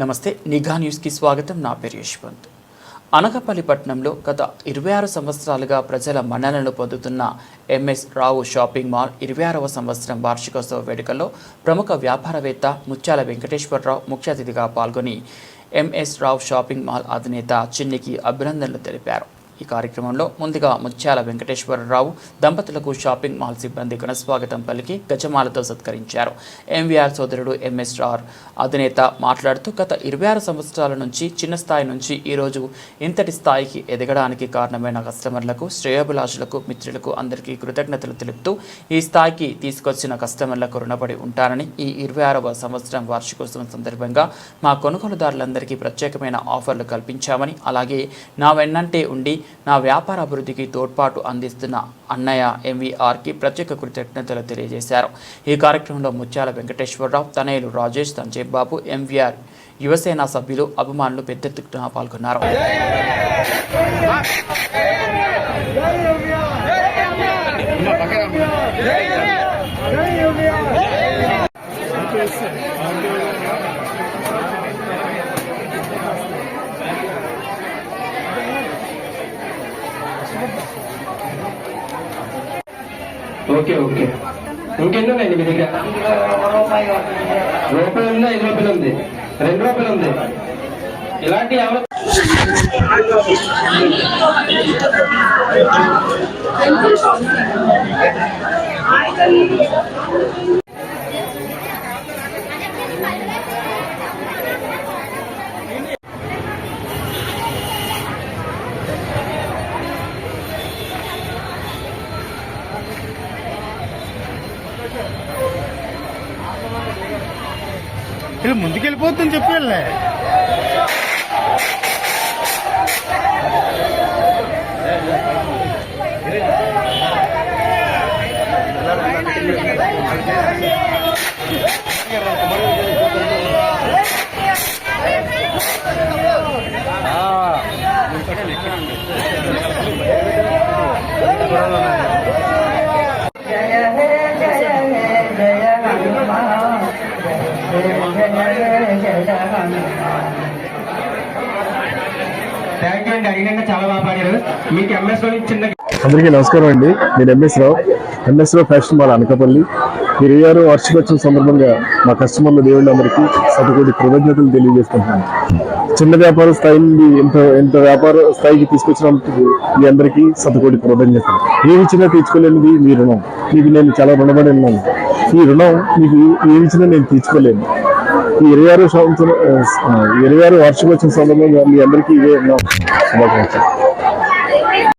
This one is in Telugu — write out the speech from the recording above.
నమస్తే నిఘా న్యూస్కి స్వాగతం. నా పేరు యశ్వంత్. అనగపల్లి పట్టణంలో గత ఇరవై ఆరు సంవత్సరాలుగా ప్రజల మన్ననలు పొందుతున్న ఎంఎస్ రావు షాపింగ్ మాల్ ఇరవై ఆరవ సంవత్సరం వార్షికోత్సవ వేడుకల్లో ప్రముఖ వ్యాపారవేత్త ముత్యాల వెంకటేశ్వరరావు ముఖ్య అతిథిగా పాల్గొని ఎంఎస్ రావు షాపింగ్ మాల్ అధినేత చిన్నికి అభినందనలు తెలిపారు. ఈ కార్యక్రమంలో ముందుగా ముత్యాల వెంకటేశ్వరరావు దంపతులకు షాపింగ్ మాల్ సిబ్బంది ఘనస్వాగతం పలికి గజమాలతో సత్కరించారు. ఎంవీఆర్ సోదరుడు ఎంఎస్ఆర్ అధినేత మాట్లాడుతూ గత ఇరవై ఆరు సంవత్సరాల నుంచి చిన్న స్థాయి నుంచి ఈరోజు ఇంతటి స్థాయికి ఎదగడానికి కారణమైన కస్టమర్లకు శ్రేయోభిలాషులకు మిత్రులకు అందరికీ కృతజ్ఞతలు తెలుపుతూ ఈ స్థాయికి తీసుకొచ్చిన కస్టమర్లకు రుణపడి ఉంటారని ఈ ఇరవై ఆరవ సంవత్సరం వార్షికోత్సవం సందర్భంగా మా కొనుగోలుదారులందరికీ ప్రత్యేకమైన ఆఫర్లు కల్పించామని అలాగే నా వెన్నంటే ఉండి నా వ్యాపార అభివృద్ధికి తోడ్పాటు అందిస్తున్న అన్నయ్య ఎంవీఆర్కి ప్రత్యేక కృతజ్ఞతలు తెలియజేశారు ఈ కార్యక్రమంలో ముత్యాల వెంకటేశ్వరరావు తనయులు రాజేష్ సంజయ్ బాబు ఎంవీఆర్ యువసేన సభ్యులు అభిమానులు పెద్ద ఎత్తున పాల్గొన్నారు ఓకే ఓకే. ఇంకెన్ని ఉన్నాయండి మీ దగ్గర? రూపాయి ఉందా ఐదు రూపాయలు ఉంది? రెండు రూపాయలు ఉంది. ఇలాంటి ఎవరు ఇలా ముందుకెళ్ళిపోతుందని చెప్పి వెళ్ళే జయ థ్యాంక్ యూ అండి. అడిగినాక చాలా బాగా పాడారు. మీకు ఎంఎస్లో చిన్న అందరికీ నమస్కారం అండి. నేను MS Rao. MS Rao fashion mall Anakapalli. ఇరవై ఆరు వార్షికోత్సవం సందర్భంగా మా కస్టమర్లు దేవుళ్ళు అందరికీ సతకోటి కృతజ్ఞతలు తెలియజేస్తున్నాను. చిన్న వ్యాపార స్థాయి నుండి ఎంత ఎంత వ్యాపార స్థాయికి తీసుకొచ్చినందుకు మీ అందరికీ సతకోటి కృతజ్ఞతలు. ఏమి ఇచ్చినా తీర్చుకోలేనిది మీ రుణం. మీకు నేను చాలా రుణపడి ఉన్నాను. ఈ రుణం మీకు ఏమి ఇచ్చినా నేను తీర్చుకోలేను. ఈ ఇరవై ఆరు సంవత్సరం ఇరవై ఆరు వార్షికోత్సవం సందర్భంగా మీ అందరికీ ఇవే నా శుభాకాంక్షలు.